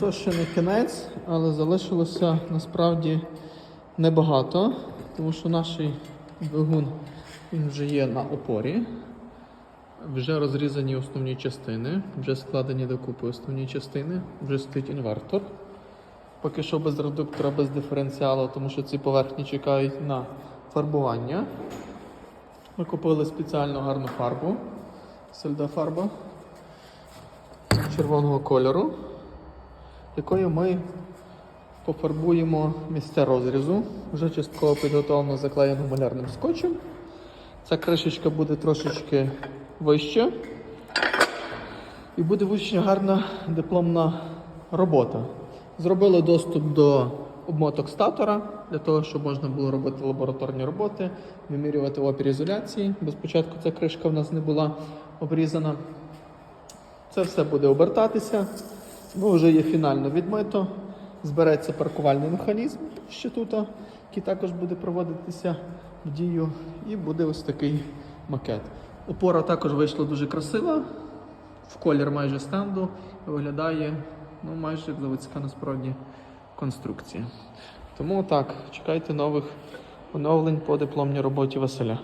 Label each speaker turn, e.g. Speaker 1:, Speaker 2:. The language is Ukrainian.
Speaker 1: то ще не кінець, але залишилося насправді небагато, тому що наш двигун він вже є на опорі. Вже розрізані основні частини, вже складені докупи основні частини, вже стоїть інвертор. Поки що без редуктора, без диференціалу, тому що ці поверхні чекають на фарбування. Ми купили спеціальну гарну фарбу. Сельдофарба червоного кольору, якою ми пофарбуємо місця розрізу. Вже частково підготовлено заклеєно малярним скотчем. Ця кришечка буде трошечки вища. І буде вища гарна дипломна робота. Зробили доступ до обмоток статора для того, щоб можна було робити лабораторні роботи, вимірювати опір ізоляції. Бо спочатку ця кришка в нас не була обрізана. Це все буде обертатися. Ну, вже є фінально відмито. Збереться паркувальний механізм ще тут, який також буде проводитися в дію. І буде ось такий макет. Опора також вийшла дуже красива, в колір майже стенду. Виглядає ну, майже як заводська насправді конструкція. Тому так, чекайте нових оновлень по дипломній роботі Василя.